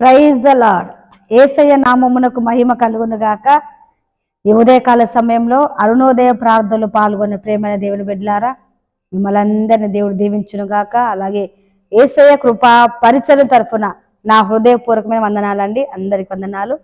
Praise the lord ఏసయ్య నామమునకు మహిమ కలుగును గాక. ఈ ఉదయకాల సమయంలో అరుణోదయ ప్రార్థనలు పాల్గొన్న ప్రేమైన దేవుని బిడ్డలారా మిమ్మల్ని అందరినీ దేవుడు దీవించునుగాక అలాగే ఏసయ్య కృపా పరిచయం తరఫున నా హృదయపూర్వకమైన వందనాలండి. అందరికి వందనాలు.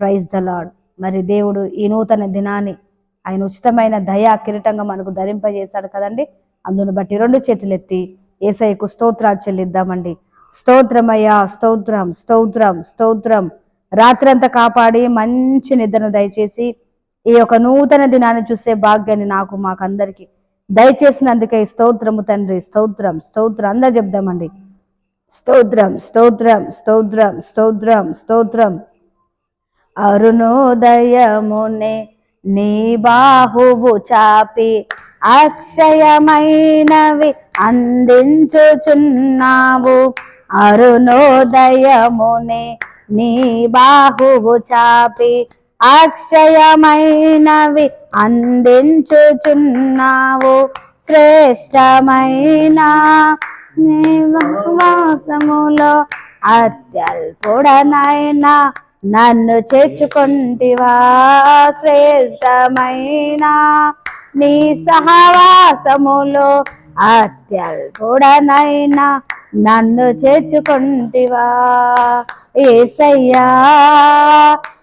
ప్రైజ్ ద లాడ్ మరి దేవుడు ఈ నూతన దినాన్ని ఆయన ఉచితమైన దయా కిరీటంగా మనకు ధరింపజేశాడు కదండి. అందును బట్టి రెండు చేతులు ఎత్తి ఏసయ్యకు స్తోత్రాలు చెల్లిద్దామండి. స్తోత్రమయ్యా స్తోత్రం స్తోత్రం స్తోత్రం. రాత్రంతా కాపాడి మంచి నిద్రను దయచేసి ఈ యొక్క నూతన దినాన్ని చూసే భాగ్యాన్ని నాకు మాకందరికి దయచేసినందుకే స్తోత్రము తండ్రి. స్తోత్రం స్తోత్రం. అందరు చెప్దామండి. స్తోత్రం స్తోత్రం స్తోత్రం స్తోత్రం స్తోత్రం. అరుణోదయమునే నీ బాహువు చాపి అక్షయమైనవి అందించుచున్నావు. అరుణోదయమునే నీ బాహువు చాపి అక్షయమైనవి అందించుచున్నావు. శ్రేష్టమైన వాసములో అత్యల్పుడనైనా నన్ను చేర్చుకుంటివా. శ్రేష్టమైన నీ సహవాసములో అత్యల్పుడనైనా నన్ను చేర్చుకుంటివా? ఏసయ్యా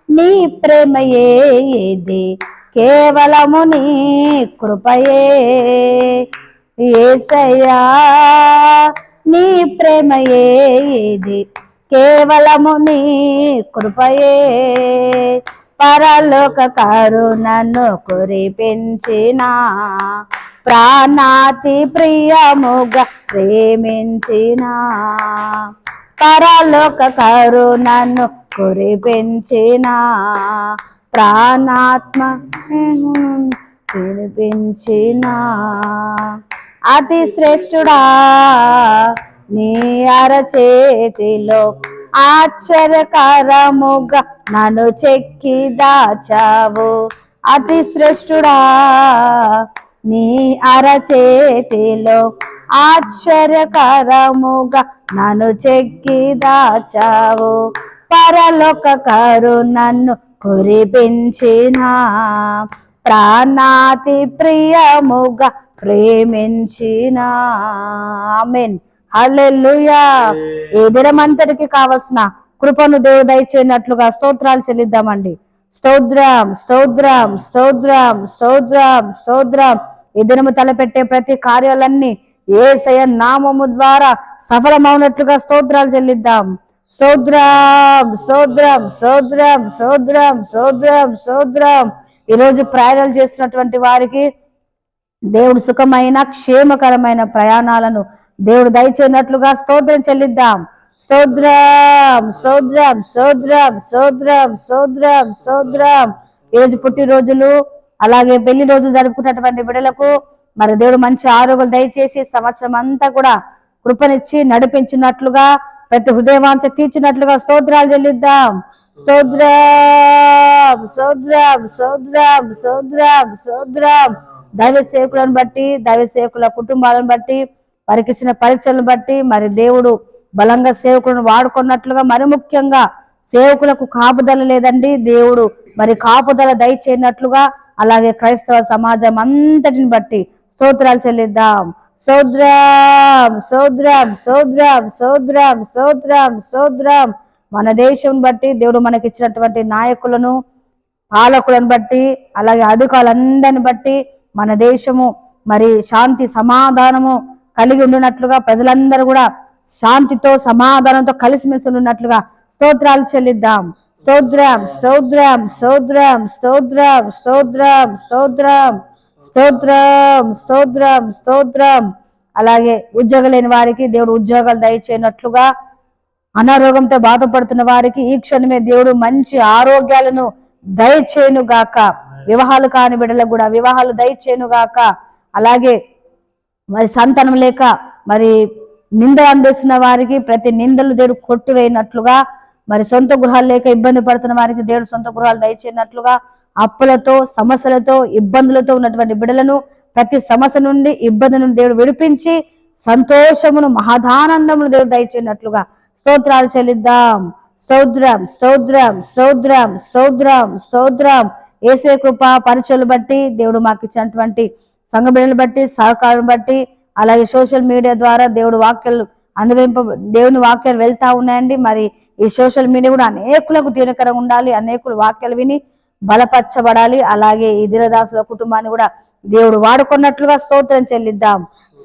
నీ ప్రేమయే ఇది కేవలము నీ కృపయే. ఏసయ్యా నీ ప్రేమయే ఇది కేవలము నీ కృపయే. పరలోక కరుణను కురిపించినా ప్రాణాతి ప్రియముగా ప్రేమించిన పరలోక కరుణను కురిపించిన ప్రాణాత్మ వినిపించిన అతి శ్రేష్ఠుడా నీ అరచేతిలో ఆశ్చర్యకరముగా నన్ను చెక్కి దాచావు. అతి శ్రేష్ఠుడా నీ అరచేతిలో ఆశ్చర్యకరముగా నన్ను చెక్కి దాచావు. పరలోక కరుణను కురిపించిన ప్రాణాతి ప్రియముగా ప్రేమించిన. ఆమెన్. హల్లెలూయా. ఈ దినమంతటికి కావలసిన కృపను దేవుడు దయచేయనట్లుగా స్తోత్రాలు చెల్లిద్దామండి. స్తోత్రం స్తోత్రం స్తోత్రం స్తోత్రం స్తోత్రం. ఈ దినము తలపెట్టే ప్రతి కార్యాలన్నీ ఏసయ నామము ద్వారా సఫలమవునట్లుగా స్తోత్రాలు చెల్లిద్దాం. సోద్రం సోద్రం సోద్రం సోద్రం సోద్రం సోద్రం ఈరోజు ప్రయాణాలు చేసినటువంటి వారికి దేవుడు సుఖమైన క్షేమకరమైన ప్రయాణాలను దేవుడు దయచేయనట్లుగా స్తోత్రం చెల్లిద్దాం. సోద్రం సోద్రం సోద్రం సోద్రం సోద్రం సోద్రం ఈరోజు పుట్టినరోజులు అలాగే పెళ్ళి రోజులు జరుపుకున్నటువంటి బిడ్డలకు మరి దేవుడు మంచి ఆరోగ్యం దయచేసి సంవత్సరం అంతా కూడా కృపనిచ్చి నడిపించినట్లుగా ప్రతి హృదయవాంచ తీర్చినట్లుగా స్తోత్రాలు చెల్లిద్దాం. స్తోత్రం స్తోత్రం స్తోత్రం స్తోత్రం స్తోత్రం. దైవ సేవకులను బట్టి దైవ సేవకుల కుటుంబాలను బట్టి వారికి ఇచ్చిన పరీక్షలను బట్టి మరి దేవుడు బలంగా సేవకులను వాడుకున్నట్లుగా మరి ముఖ్యంగా సేవకులకు కాపుదల లేదండి. దేవుడు మరి కాపుదల దయచేయనట్లుగా అలాగే క్రైస్తవ సమాజం అంతటిని బట్టి స్తోత్రాలు చెల్లిద్దాం. సోద్రాం సోద్రాం సోద్రాం సోద్రాం సోద్రాం సోద్రాం. మన దేశం బట్టి దేవుడు మనకి ఇచ్చినటువంటి నాయకులను పాలకులను బట్టి అలాగే అధికారులందరిని బట్టి మన దేశము మరి శాంతి సమాధానము కలిగి ఉండినట్లుగా ప్రజలందరూ కూడా శాంతితో సమాధానంతో కలిసిమెలిసి ఉన్నట్లుగా స్తోత్రాలు చెల్లిద్దాం. స్తోత్రం స్తోత్రం స్తోత్రం స్తోత్రం స్తోత్రం స్తోత్రం స్తోత్రం స్తోత్రం స్తోత్రం. అలాగే ఉద్యోగం లేని వారికి దేవుడు ఉద్యోగాలు దయచేయనట్లుగా అనారోగ్యంతో బాధపడుతున్న వారికి ఈ క్షణమే దేవుడు మంచి ఆరోగ్యాలను దయచేయను గాక. వివాహాలు కాని బిడ్డలకు కూడా వివాహాలు దయచేయను గాక. అలాగే మరి సంతానం లేక మరి నింద అందిస్తున్న వారికి ప్రతి నిందలు దేవుడు కొట్టివేయనట్లుగా మరి సొంత గృహాలు లేక ఇబ్బంది పడుతున్న వారికి దేవుడు సొంత గృహాలు దయచేయనట్లుగా అప్పులతో సమస్యలతో ఇబ్బందులతో ఉన్నటువంటి బిడలను ప్రతి సమస్య నుండి ఇబ్బంది నుండి దేవుడు విడిపించి సంతోషమును మహాదానందమును దేవుడు దయచేయనట్లుగా స్తోత్రాలు చెల్లిద్దాం. స్తోత్రం స్తోత్రం స్తోత్రం స్తోత్రం స్తోత్రం. ఏసే కృప పరిచయలు బట్టి దేవుడు మాకు ఇచ్చినటువంటి సంఘ బిడ్డలు బట్టి సహకారం బట్టి అలాగే సోషల్ మీడియా ద్వారా దేవుడు వాక్యాలు అనుభవింప దేవుని వాక్యాలు వెళ్తా ఉన్నాయండి. మరి ఈ సోషల్ మీడియా కూడా అనేకులకు దీనకరంగా ఉండాలి అనేకులు వాక్యాలు విని బలపరచబడాలి. అలాగే ఈ దినదాసుల కుటుంబాన్ని కూడా దేవుడు వాడుకున్నట్లుగా స్తోత్రం చెల్లిద్దాం.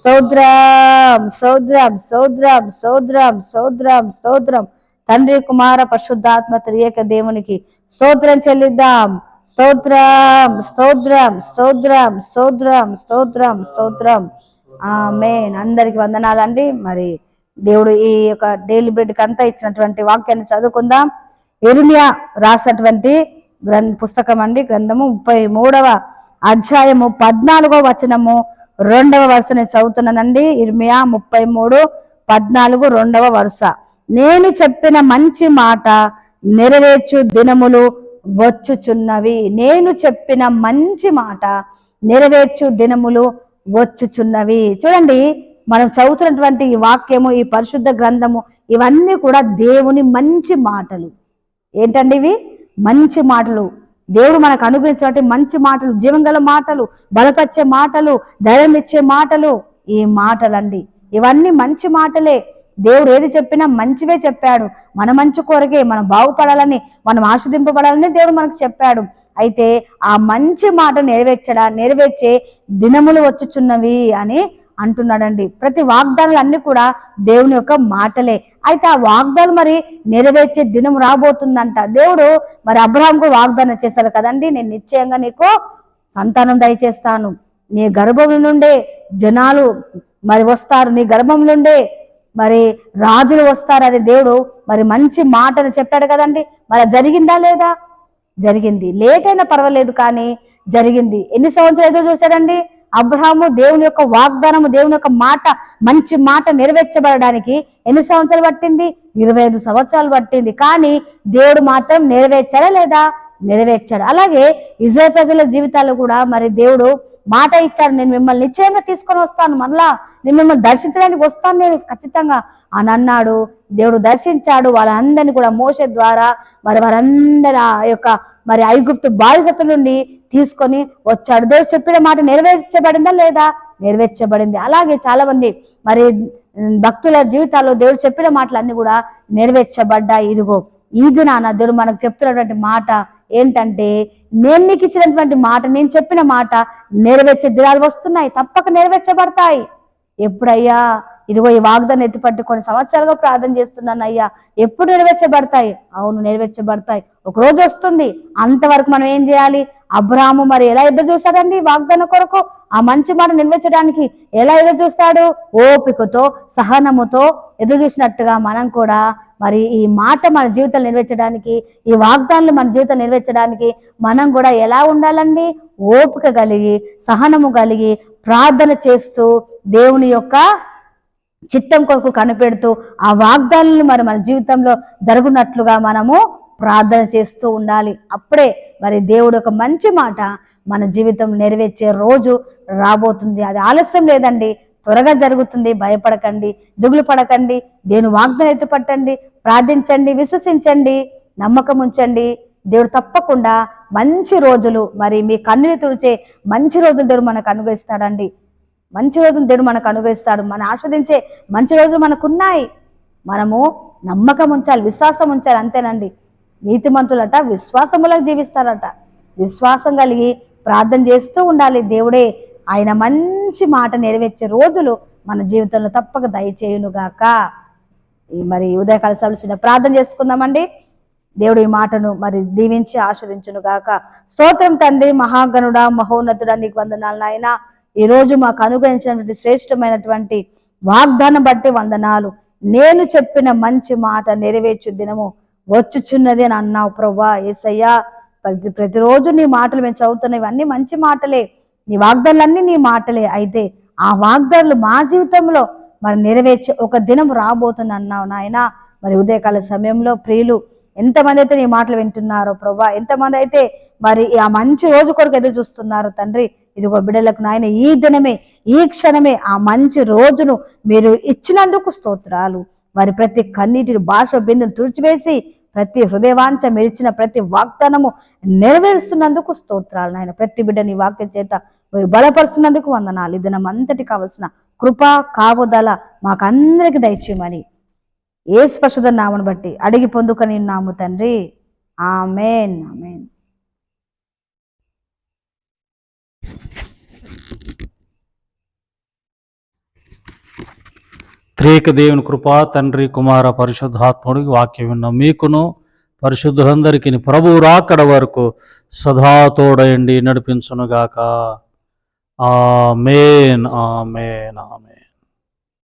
సౌద్రం సౌద్రం సౌద్రం సౌద్రం సౌద్రం సౌద్రం. తండ్రి కుమార పరిశుద్ధాత్మ త్రియేక దేవునికి స్తోత్రం చెల్లిద్దాం. స్తోత్రం స్తోత్రం స్తోత్రం స్తోత్రం స్తోత్రం స్తోత్రం. ఆమేన్. అందరికి వందనాలండి. మరి దేవుడు ఈ యొక్క డైలీ బ్రెడ్ అంతా ఇచ్చినటువంటి వాక్యాన్ని చదువుకుందాం. ఎరుమియా రాసినటువంటి గ్రంథ పుస్తకం అండి గ్రంథము ముప్పై మూడవ అధ్యాయము పద్నాలుగో వచనము రెండవ వరుసని చదువుతున్నానండి. ఇర్మియా ముప్పై మూడు పద్నాలుగు రెండవ వరుస. నేను చెప్పిన మంచి మాట నెరవేర్చు దినములు వచ్చుచున్నవి. నేను చెప్పిన మంచి మాట నెరవేర్చు దినములు వచ్చుచున్నవి. చూడండి మనం చదువుతున్నటువంటి ఈ వాక్యము ఈ పరిశుద్ధ గ్రంథము ఇవన్నీ కూడా దేవుని మంచి మాటలు. ఏంటండి ఇవి? మంచి మాటలు. దేవుడు మనకు అనుగ్రహించినటువంటి మంచి మాటలు జీవంగల మాటలు బలపరిచే మాటలు ధైర్యం ఇచ్చే మాటలు ఈ మాటలండి. ఇవన్నీ మంచి మాటలే. దేవుడు ఏది చెప్పినా మంచివే చెప్పాడు. మన మంచి కొరకే మనం బాగుపడాలని మనం ఆస్వాదింపబడాలని దేవుడు మనకు చెప్పాడు. అయితే ఆ మంచి మాట నెరవేర్చడా నెరవేర్చే దినములు వచ్చుచున్నవి అని అంటున్నాడండి. ప్రతి వాగ్దానాలు అన్ని కూడా దేవుని యొక్క మాటలే. అయితే ఆ వాగ్దానం మరి నెరవేర్చే దినం రాబోతుందంట. దేవుడు మరి అబ్రహాంకు వాగ్దానం చేశారు కదండి. నేను నిశ్చయంగా నీకు సంతానం దయచేస్తాను. నీ గర్భం నుండే జనాలు మరి వస్తారు. నీ గర్భం నుండే మరి రాజులు వస్తారని దేవుడు మరి మంచి మాటను చెప్పాడు కదండి. మరి జరిగిందా లేదా? జరిగింది. లేట్ అయినా పర్వాలేదు కానీ జరిగింది. ఎన్ని సంవత్సరాలు ఎదురు చూశాడండి? అబ్రహాము దేవుని యొక్క వాగ్దానము దేవుని యొక్క మాట మంచి మాట నెరవేర్చబడడానికి ఎన్ని సంవత్సరాలు పట్టింది? ఇరవై ఐదు సంవత్సరాలు పట్టింది. కానీ దేవుడు మాత్రం నెరవేర్చాడా లేదా? నెరవేర్చాడు. అలాగే ఇజ్రాయల్ ప్రజల జీవితాలు కూడా మరి దేవుడు మాట ఇచ్చాడు. నేను మిమ్మల్ని నిశ్చయంగా తీసుకొని వస్తాను. మళ్ళా నేను మిమ్మల్ని దర్శించడానికి వస్తాను నేను ఖచ్చితంగా అని అన్నాడు. దేవుడు దర్శించాడు. వాళ్ళందరినీ కూడా మోస ద్వారా మరి వారందరి ఆ యొక్క మరి ఐగుప్తు బాధితుల నుండి తీసుకొని వచ్చాడు. దేవుడు చెప్పిన మాట నెరవేర్చబడిందా లేదా? నెరవేర్చబడింది. అలాగే చాలా మంది మరి భక్తుల జీవితాల్లో దేవుడు చెప్పిన మాటలన్నీ కూడా నెరవేర్చబడ్డాయి. ఇదిగో ఈ దినాన దేవుడు మనకు చెప్తున్నటువంటి మాట ఏంటంటే నేను నీకు ఇచ్చినటువంటి మాట నేను చెప్పిన మాట నెరవేర్చే దినాలు వస్తున్నాయి. తప్పక నెరవేర్చబడతాయి. ఎప్పుడయ్యా? ఇదిగో ఈ వాగ్దాన్ని ఎత్తిపట్టి కొన్ని సంవత్సరాలుగా ప్రార్థన చేస్తున్నాను అయ్యా. ఎప్పుడు నెరవేర్చబడతాయి? అవును నెరవేర్చబడతాయి. ఒక రోజు వస్తుంది. అంతవరకు మనం ఏం చేయాలి? అబ్రాహము మరి ఎలా ఎదురు చూస్తాడండి వాగ్దానం కొరకు? ఆ మంచి మాట నెరవేర్చడానికి ఎలా ఎదురు చూస్తాడు? ఓపికతో సహనముతో ఎదురు చూసినట్టుగా మనం కూడా మరి ఈ మాట మన జీవితం నెరవేర్చడానికి ఈ వాగ్దానాలు మన జీవితం నెరవేర్చడానికి మనం కూడా ఎలా ఉండాలండి? ఓపిక కలిగి సహనము కలిగి ప్రార్థన చేస్తూ దేవుని యొక్క చిత్తం కొరకు కనిపెడుతూ ఆ వాగ్దానాలను మరి మన జీవితంలో జరుగునట్లుగా మనము ప్రార్థన చేస్తూ ఉండాలి. అప్పుడే మరి దేవుడు ఒక మంచి మాట మన జీవితం నెరవేర్చే రోజు రాబోతుంది. అది ఆలస్యం లేదండి. త్వరగా జరుగుతుంది. భయపడకండి. దిగులు పడకండి. దేవుని వాగ్దానం ఎత్తుపట్టండి. ప్రార్థించండి. విశ్వసించండి. నమ్మకం ఉంచండి. దేవుడు తప్పకుండా మంచి రోజులు మరి మీ కన్నులు తుడిచే మంచి రోజులు దేవుడు మనకు అనుగ్రహిస్తాడండి. మంచి రోజులు దేవుడు మనకు అనుభవిస్తాడు మనం ఆస్వాదించే మంచి రోజులు మనకున్నాయి. మనము నమ్మకం ఉంచాలి విశ్వాసం ఉంచాలి అంతేనండి. నీతిమంతులట విశ్వాసములకు జీవిస్తారట. విశ్వాసం కలిగి ప్రార్థన చేస్తూ ఉండాలి. దేవుడే ఆయన మంచి మాట నెరవేర్చే రోజులు మన జీవితంలో తప్పక దయచేయునుగాక. ఈ మరి ఉదయకాల సభలు చిన్న ప్రార్థన చేసుకుందామండి. దేవుడు ఈ మాటను మరి దీవించి ఆశ్రదించును గాక స్తోత్రం తండ్రి మహాగణుడా మహోన్నతుడా నీకు వందనాలు నాయనా. ఈ రోజు మాకు అనుగ్రహించినటువంటి శ్రేష్టమైనటువంటి వాగ్దానం బట్టి వందనాలు. నేను చెప్పిన మంచి మాట నెరవేర్చు దినము వచ్చుచున్నది అని అన్నావు ప్రవ్వా ఏసయ్యా. ప్రతి ప్రతిరోజు నీ మాటలు మేము చదువుతున్నాం ఇవన్నీ మంచి మాటలే. నీ వాగ్దానాలన్నీ నీ మాటలే. అయితే ఆ వాగ్దానాలు మా జీవితంలో మరి నెరవేర్చే ఒక దినం రాబోతుంది అన్నావు నాయన. మరి ఉదయకాల సమయంలో ప్రియులు ఎంతమంది అయితే నీ మాటలు వింటున్నారో ప్రభా ఎంతమంది అయితే మరి ఆ మంచి రోజు కొరకు ఎదురు చూస్తున్నారు తండ్రి. ఇదిగో బిడ్డలకు నాయన ఈ దినమే ఈ క్షణమే ఆ మంచి రోజును మీరు ఇచ్చినందుకు స్తోత్రాలు. వారి ప్రతి కన్నీటిని భాష బిందును తుడిచివేసి ప్రతి హృదయవాంఛ మెరిచిన ప్రతి వాగ్దానము నెరవేరుస్తున్నందుకు స్తోత్రాలు నాయన. ప్రతి బిడ్డని వాక్యం చేత మీరు బలపరుస్తున్నందుకు వందనాలు. ఇది నమ్మంతటి కావలసిన కృప కాపుదల మాకందరికి దయచేయమని ఏ స్పర్శద నామను బట్టి అడిగి పొందుకని నాము తండ్రి. ఆమెన్. ఆమెన్. త్రేక దేవుని కృప తండ్రి కుమార పరిశుద్ధాత్ముడికి వాక్యం విన్న మీకును పరిశుద్ధులందరికీ ప్రభువు రాకడ వరకు సదా తోడయండి నడిపించునుగాక. ఆ ఆమేన్ ఆమేన్.